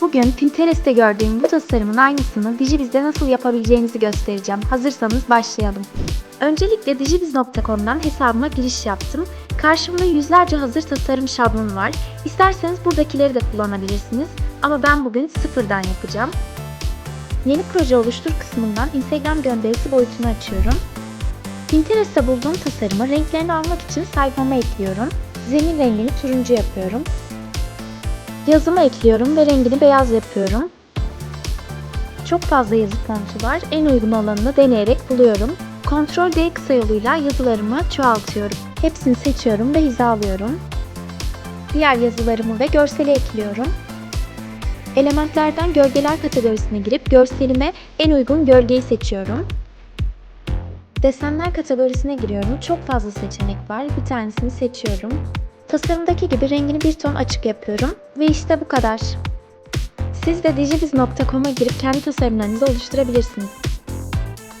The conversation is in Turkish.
Bugün Pinterest'te gördüğüm bu tasarımın aynısını Digibiz'de nasıl yapabileceğinizi göstereceğim. Hazırsanız başlayalım. Öncelikle digibiz.com'dan hesabıma giriş yaptım. Karşımda yüzlerce hazır tasarım şablonu var. İsterseniz buradakileri de kullanabilirsiniz. Ama ben bugün sıfırdan yapacağım. Yeni proje oluştur kısmından Instagram gönderisi boyutunu açıyorum. Pinterest'te bulduğum tasarımı renklerini almak için sayfama ekliyorum. Zemin rengini turuncu yapıyorum. Yazımı ekliyorum ve rengini beyaz yapıyorum. Çok fazla yazı fontu var. En uygun olanını deneyerek buluyorum. Ctrl D kısa yoluyla yazılarımı çoğaltıyorum. Hepsini seçiyorum ve hizalıyorum. Diğer yazılarımı ve görseli ekliyorum. Elementlerden gölgeler kategorisine girip görselime en uygun gölgeyi seçiyorum. Desenler kategorisine giriyorum. Çok fazla seçenek var. Bir tanesini seçiyorum. Tasarımdaki gibi rengini bir ton açık yapıyorum. Ve işte bu kadar. Siz de digibiz.com'a girip kendi tasarımlarınızı oluşturabilirsiniz.